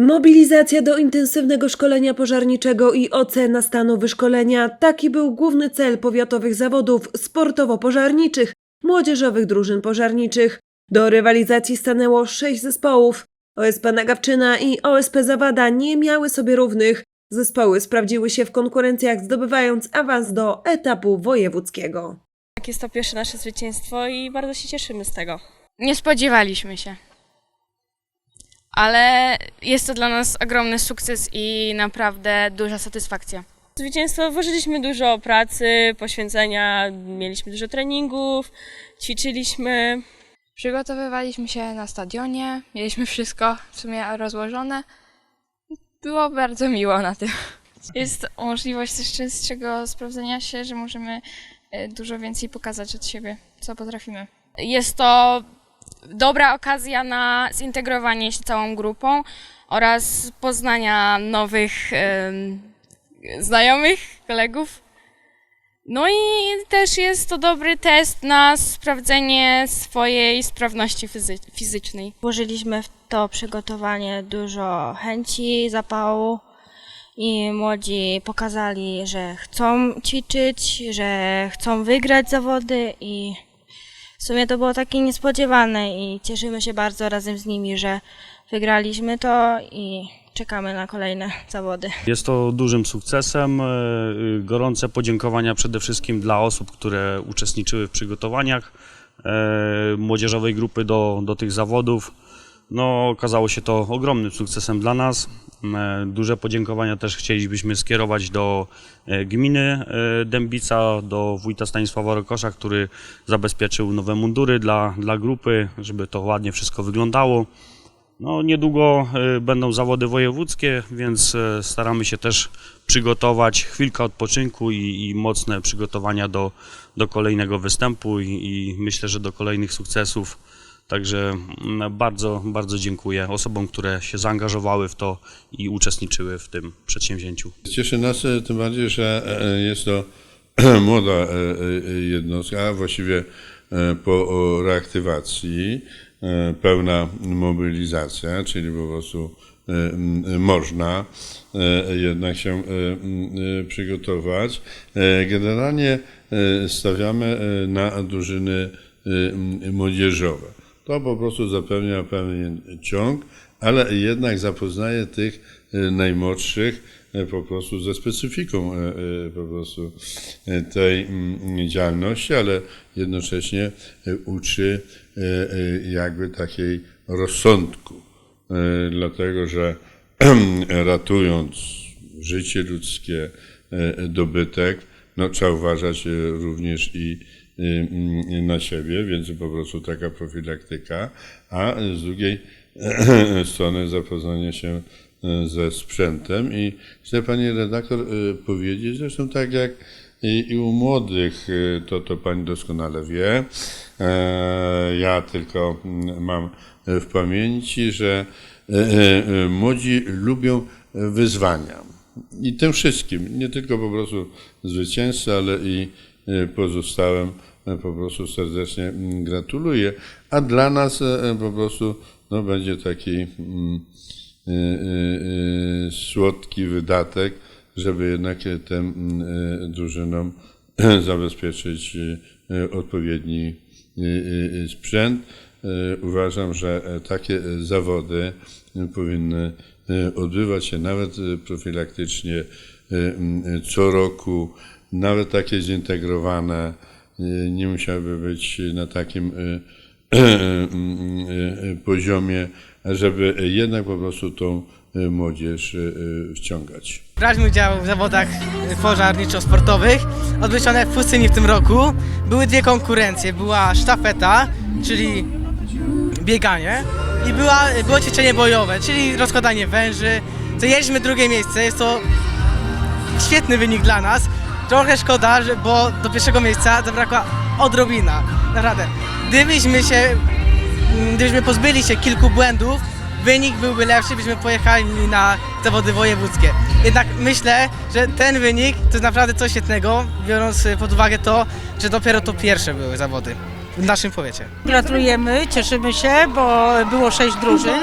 Mobilizacja do intensywnego szkolenia pożarniczego i ocena stanu wyszkolenia taki był główny cel powiatowych zawodów sportowo-pożarniczych, młodzieżowych drużyn pożarniczych. Do rywalizacji stanęło sześć zespołów. OSP Nagawczyna i OSP Zawada nie miały sobie równych. Zespoły sprawdziły się w konkurencjach, zdobywając awans do etapu wojewódzkiego. Tak, Jest to pierwsze nasze zwycięstwo i bardzo się cieszymy z tego. Nie spodziewaliśmy się. Ale jest to dla nas ogromny sukces i naprawdę duża satysfakcja. Zwycięstwo włożyliśmy dużo pracy, poświęcenia, mieliśmy dużo treningów, ćwiczyliśmy. Przygotowywaliśmy się na stadionie, mieliśmy wszystko w sumie rozłożone. Było bardzo miło na tym. Jest możliwość też częstszego sprawdzenia się, że możemy e, dużo więcej pokazać od siebie, co potrafimy. Jest to dobra okazja na zintegrowanie się całą grupą oraz poznania nowych em, znajomych, kolegów. No i też jest to dobry test na sprawdzenie swojej sprawności fizy- fizycznej. Włożyliśmy w to przygotowanie dużo chęci, zapału i młodzi pokazali, że chcą ćwiczyć, że chcą wygrać zawody i w sumie to było takie niespodziewane i cieszymy się bardzo razem z nimi, że wygraliśmy to i czekamy na kolejne zawody. Jest to dużym sukcesem. E, y, Gorące podziękowania przede wszystkim dla osób, które uczestniczyły w przygotowaniach e, młodzieżowej grupy do, do tych zawodów. No, okazało się to ogromnym sukcesem dla nas. E, Duże podziękowania też chcielibyśmy skierować do e, gminy e, Dębica, do wójta Stanisława Rokosza, który zabezpieczył nowe mundury dla, dla grupy, żeby to ładnie wszystko wyglądało. No, niedługo będą zawody wojewódzkie, więc staramy się też przygotować chwilkę odpoczynku i, i mocne przygotowania do, do kolejnego występu i, i myślę, że do kolejnych sukcesów. Także mm, bardzo, bardzo dziękuję osobom, które się zaangażowały w to i uczestniczyły w tym przedsięwzięciu. Cieszy nas e, tym bardziej, że e, jest to młoda e, e, jednostka, właściwie e, po reaktywacji e, pełna mobilizacja, czyli po prostu e, można e, jednak się e, e, przygotować. E, Generalnie e, stawiamy e, na drużyny e, młodzieżowe. To po prostu zapewnia pewien ciąg, ale jednak zapoznaje tych e, najmłodszych e, po prostu ze specyfiką e, po prostu tej mm, działalności, ale jednocześnie uczy jakby takiej rozsądku, dlatego że ratując życie ludzkie, dobytek, no, trzeba uważać również i na siebie, więc po prostu taka profilaktyka, a z drugiej strony zapoznanie się e, ze sprzętem. I chcę Pani redaktor e, powiedzieć, zresztą tak jak i, i u młodych, to, to Pani doskonale wie, E, ja tylko mm, mam w pamięci, że e, e, młodzi lubią wyzwania. I tym wszystkim, nie tylko po prostu zwycięzcy, ale i pozostałym po prostu serdecznie mm, gratuluję. A dla nas e, po prostu no, będzie taki mm, e, e, e, słodki wydatek, żeby jednak e, tym mm, e, drużynom zabezpieczyć e, odpowiedni e, e, sprzęt. E, Uważam, że e, takie e, zawody e, powinny e, odbywać się nawet e, profilaktycznie e, e, co roku, nawet takie zintegrowane, e, nie musiałyby być na takim m, e, poziomie, żeby jednak po prostu tą młodzież wciągać. Braliśmy udział w zawodach pożarniczo-sportowych odbycione w Pustyni w tym roku. Były dwie konkurencje. Była sztafeta, czyli bieganie i była, było ćwiczenie bojowe, czyli rozkładanie węży. Zajęliśmy drugie miejsce. Jest to świetny wynik dla nas. Trochę szkoda, że, bo do pierwszego miejsca zabrakła odrobina. Naprawdę. Gdybyśmy się, mm, gdybyśmy pozbyli się kilku błędów, wynik byłby lepszy, byśmy pojechali na zawody wojewódzkie. Jednak myślę, że ten wynik to jest naprawdę coś świetnego, biorąc pod uwagę to, że dopiero to pierwsze były zawody. W naszym powiecie. Gratulujemy, cieszymy się, bo było sześć drużyn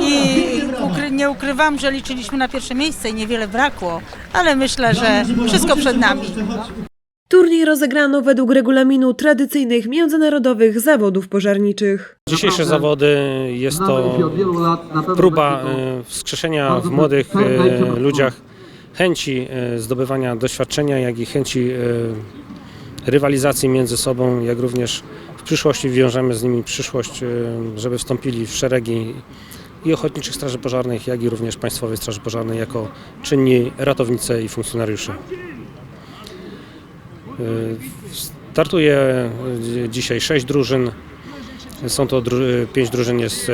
i ukry, nie ukrywam, że liczyliśmy na pierwsze miejsce i niewiele brakło, ale myślę, że wszystko przed nami. Turniej rozegrano według regulaminu tradycyjnych międzynarodowych zawodów pożarniczych. Dzisiejsze zawody jest to próba e, wskrzeszenia w młodych e, ludziach chęci e, zdobywania doświadczenia, jak i chęci rywalizacji między sobą, jak również w przyszłości wiążemy z nimi przyszłość, e, żeby wstąpili w szeregi i Ochotniczych Straży Pożarnych, jak i również Państwowej Straży Pożarnej jako czynni ratownicy i funkcjonariusze. E, Startuje e, dzisiaj sześć drużyn. Są to dru- pięć drużyn jest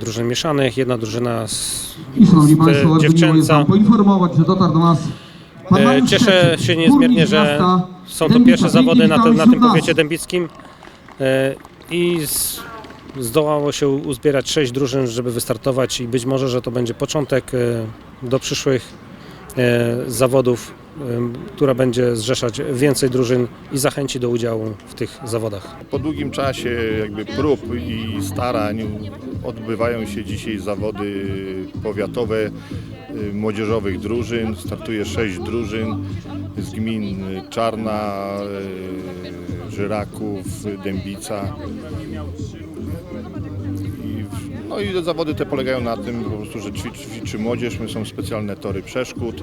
drużyn mieszanych, jedna drużyna z, I szanowni z, Państwo, dziewczęca. poinformować, że dotarł do nas Cieszę Szczeciń, się niezmiernie, że są to pierwsze zawody na, tym- na tym powiecie dębickim. E, i z, zdołało się uzbierać sześć drużyn, żeby wystartować i być może, że to będzie początek e, do przyszłych e, zawodów, e, która będzie zrzeszać więcej drużyn i zachęci do udziału w tych zawodach. Po długim czasie jakby prób i starań odbywają się dzisiaj zawody powiatowe młodzieżowych drużyn. Startuje sześć drużyn z gmin Czarna, y, Żyraków, Dębica. No i zawody te polegają na tym po prostu, że ćwiczy, młodzież, my są specjalne tory przeszkód,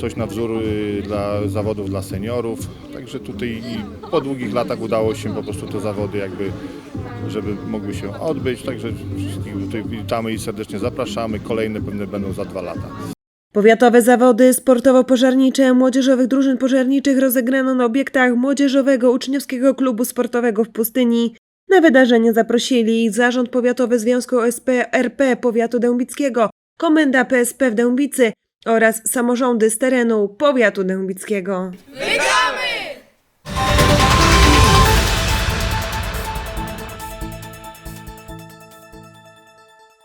coś na wzór y, dla zawodów dla seniorów. Także tutaj po długich latach udało się po prostu te zawody jakby, żeby mogły się odbyć. Także wszystkich tutaj witamy i serdecznie zapraszamy. Kolejne pewnie będą za dwa lata. Powiatowe zawody sportowo-pożarnicze młodzieżowych drużyn pożarniczych rozegrano na obiektach Młodzieżowego Uczniowskiego Klubu Sportowego w Pustyni. Na wydarzenie zaprosili Zarząd Powiatowy Związku OSP RP Powiatu Dębickiego, Komenda PSP w Dębicy oraz samorządy z terenu Powiatu Dębickiego.